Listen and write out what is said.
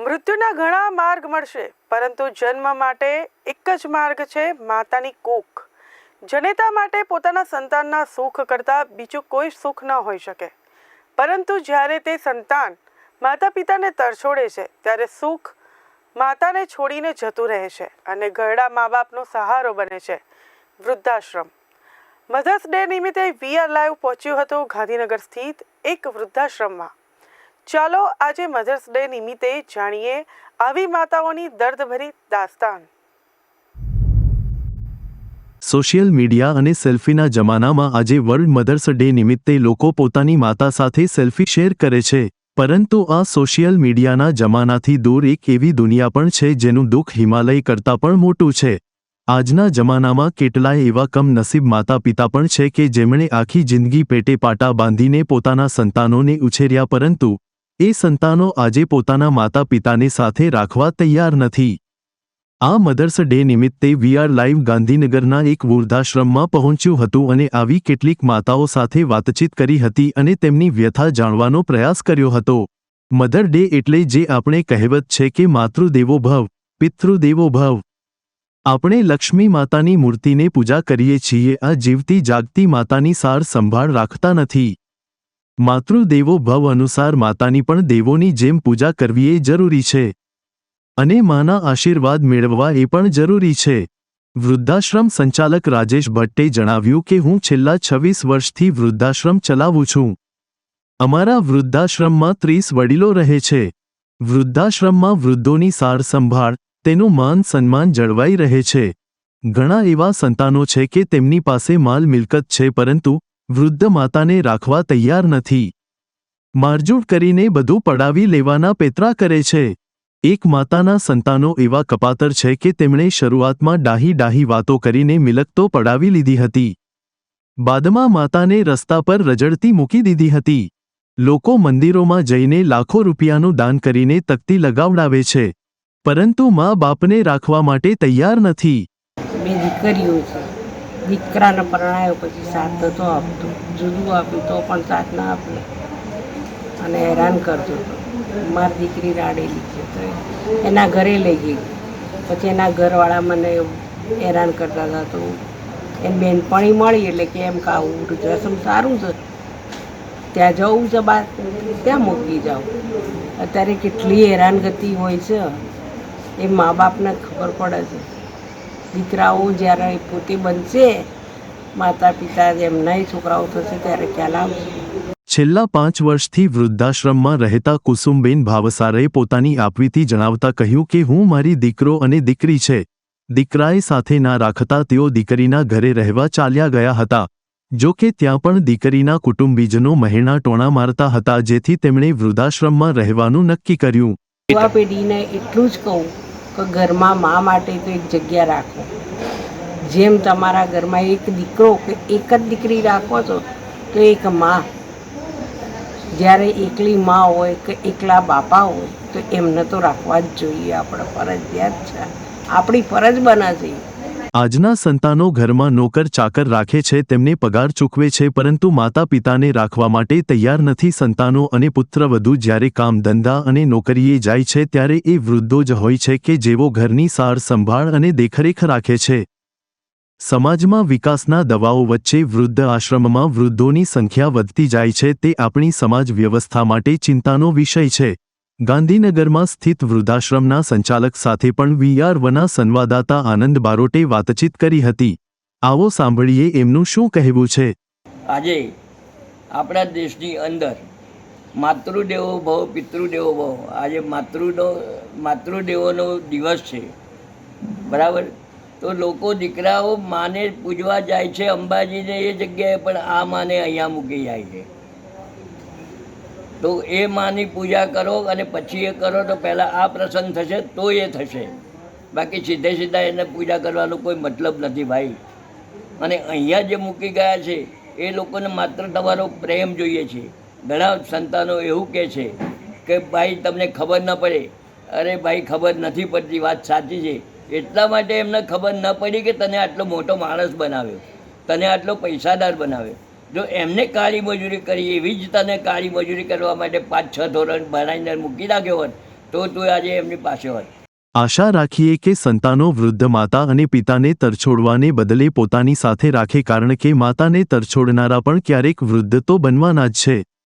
મૃત્યુના ઘણા માર્ગ મળશે, પરંતુ જન્મ માટે એક જ માર્ગ છે માતાની કૂખ જનેતા માટે પોતાના સંતાનના સુખ કરતાં બીજું કોઈ સુખ ન હોઈ શકે. પરંતુ જ્યારે તે સંતાન માતા પિતાને તરછોડે છે, ત્યારે સુખ માતાને છોડીને જતું રહે છે અને ઘરડા મા બાપનો સહારો બને છે વૃદ્ધાશ્રમ. મધર્સ ડે નિમિત્તે વીઆર લાઈવ પહોંચ્યું હતું ગાંધીનગર સ્થિત એક વૃદ્ધાશ્રમમાં. ચાલો આજે મધર્સ ડે નિમિત્તે જાણીએ આવી માતાઓની દર્દભરી દાસ્તાન. સોશિયલ મીડિયા અને સેલ્ફીના જમાનામાં આજે વર્લ્ડ મધર્સ ડે નિમિત્તે લોકો પોતાની માતા સાથે સેલ્ફી શેર કરે છે, પરંતુ આ સોશિયલ મીડિયાના જમાનાથી દૂર એક એવી દુનિયા પણ છે જેનું દુઃખ હિમાલય કરતાં પણ મોટું છે. આજના જમાનામાં કેટલાય એવા કમનસીબ માતા પિતા પણ છે કે જેમણે આખી જિંદગી પેટે પાટા બાંધીને પોતાના સંતાનોને ઉછેર્યા પરંતુ એ સંતાનો આજે પોતાના માતા પિતાને સાથે રાખવા તૈયાર નથી. આ મધર્સ ડે નિમિત્તે વીઆર લાઈવ ગાંધીનગરના એક વૃદ્ધાશ્રમમાં પહોંચ્યું હતું અને આવી કેટલીક માતાઓ સાથે વાતચીત કરી હતી અને તેમની વ્યથા જાણવાનો પ્રયાસ કર્યો હતો. મધર ડે એટલે જે આપણે કહેવત છે કે માતૃદેવો ભવ, પિતૃદેવો ભવ. આપણે લક્ષ્મી માતાની મૂર્તિને પૂજા કરીએ છીએ આ જીવતી જાગતી માતાની સાર સંભાળ રાખતા નથી. માતૃદેવો ભવ અનુસાર માતાની પણ દેવોની જેમ પૂજા કરવી એ જરૂરી છે. અને માના આશીર્વાદ મેળવવા એ પણ જરૂરી છે. વૃદ્ધાશ્રમ સંચાલક રાજેશ ભટ્ટે જણાવ્યું કે હું છેલ્લા છવ્વીસ વર્ષથી વૃદ્ધાશ્રમ ચલાવું છું. અમારા વૃદ્ધાશ્રમમાં ત્રીસ વડીલો રહે છે. વૃદ્ધાશ્રમમાં વૃદ્ધોની સાર સંભાળ, તેનું માન સન્માન જળવાઈ રહે છે. ઘણા એવા સંતાનો છે કે તેમની પાસે માલ મિલકત છે પરંતુ વૃદ્ધ માતાને રાખવા તૈયાર નથી. મારઝૂડ કરીને બધું પડાવી લેવાના પેતરા કરે છે. એક માતાના સંતાનો એવા કપાતર છે કે તેમણે શરૂઆતમાં ડાહી ડાહી વાતો કરીને મિલકતો પડાવી લીધી હતી. બાદમાં માતાને રસ્તા પર રજડતી મૂકી દીધી હતી. લોકો મંદિરોમાં જઈને લાખો રૂપિયાનું દાન કરીને તકતી લગાવડાવે છે. પરંતુ મા બાપને રાખવા માટે તૈયાર નથી. દીકરાને પરણાયો પછી સાથ નતો આપતો. જુદું આપ્યું તો પણ સાથ ના આપ્યો અને હેરાન કરતો હતો. મારી દીકરી રાડેલી છે તો એના ઘરે લઈ ગઈ. પછી એના ઘરવાળા મને હેરાન કરતા હતા તો એને બેનપણી મળી એટલે કે એમ કે આવું વૃદ્ધાશ્રમ સારું છે. ત્યાં જવું છે બાર ત્યાં મૂકી જાઓ. અત્યારે કેટલી હેરાનગતિ હોય છે. એ મા બાપને ખબર પડે છે. દીકરાઓ જ્યારે પોતે બનશે માતા પિતા એમનાય છોકરાઓ થશે ત્યારે ખ્યાલ આવશે. છેલ્લા પાંચ વર્ષથી વૃદ્ધાશ્રમમાં રહેતા કુસુમબેન ભાવસારે પોતાની આપવીતી જણાવતા કહ્યું કે હું મારી દીકરો અને દીકરી છે. દીકરાએ સાથે ના રાખતા તેઓ દીકરીના ઘરે રહેવા ચાલ્યા ગયા હતા. જો કે ત્યાં પણ દીકરીના કુટુંબીજનો મહેણા ટોણા મારતા હતા જેથી તેમણે વૃદ્ધાશ્રમમાં રહેવાનું નક્કી કર્યું. યુવા પેઢીને એટલું જ કહું કે ઘરમાં મા માટે તો એક જગ્યા રાખો. જેમ તમારા ઘરમાં એક દીકરો કે એક જ દીકરી રાખો છો, તો એક મા. જ્યારે એકલી મા હોય કે એકલા બાપા હોય, તો એમને તો રાખવા જ જોઈએ. આપણે ફરજિયાત છે. આપણી ફરજ બને આજના સંતાનો ઘરમાં નોકર ચાકર રાખે છે, તેમને પગાર ચૂકવે છે, પરંતુ માતા પિતાને રાખવા માટે તૈયાર નથી સંતાનો અને પુત્રવધુ જ્યારે કામ ધંધા અને નોકરીએ જાય છે ત્યારે એ વૃદ્ધો જ હોય છે કે જેઓ ઘરની સાર સંભાળ અને દેખરેખ રાખે છે. સમાજમાં વિકાસના દવાઓ વચ્ચે વૃદ્ધ આશ્રમમાં વૃદ્ધોની સંખ્યા વધતી જાય છે, તે આપણી સમાજ વ્યવસ્થા માટે ચિંતાનો વિષય છે. ગાંધીનગરમાં સ્થિત વૃદ્ધાશ્રમના સંચાલક સાથે પણ વીઆર વના સંવાદદાતા આનંદ બારોટે વાતચીત કરી હતી. આવો સાંભળીએ એમનું શું કહેવું છે. આજે આપણા દેશની અંદર માતૃદેવો ભવ, પિતૃદેવો ભવ. આજે માતૃનો, માતૃદેવોનો દિવસ છે. બરાબર? તો લોકો દીકરાઓ માને પૂજવા જાય છે, અંબાજીને એ જગ્યાએ પણ આ માને અહીંયા મૂકી જાય છે. તો એ માની પૂજા કરો અને પછી એ કરો તો પહેલાં આ પ્રસંગ થશે, તો એ થશે. બાકી સીધે સીધા એને પૂજા કરવાનો કોઈ મતલબ નથી ભાઈ. અને અહીંયા જે મૂકી ગયા છે, એ લોકોને માત્ર તમારો પ્રેમ જોઈએ છે. ઘણા સંતાનો એવું કહે છે કે, ભાઈ, તમને ખબર ન પડે. અરે ભાઈ, ખબર નથી પડતી, વાત સાચી છે. એટલા માટે એમને ખબર ન પડી કે તને આટલો મોટો માણસ બનાવ્યો, તને આટલો પૈસાદાર બનાવ્યો. જો એમને કાળી મજૂરી કરી એવી જ તને કાળી મજૂરી કરવા માટે પાંચ છ ધોરણ બનાવીને મૂકી નાખ્યો હોત, તો તું આજે એમની પાસે હોત. આશા રાખીએ કે સંતાનો વૃદ્ધ માતા અને પિતાને તરછોડવાને બદલે પોતાની સાથે રાખે, કારણ કે માતાને તરછોડનારા પણ ક્યારેક વૃદ્ધ તો બનવાના જ છે.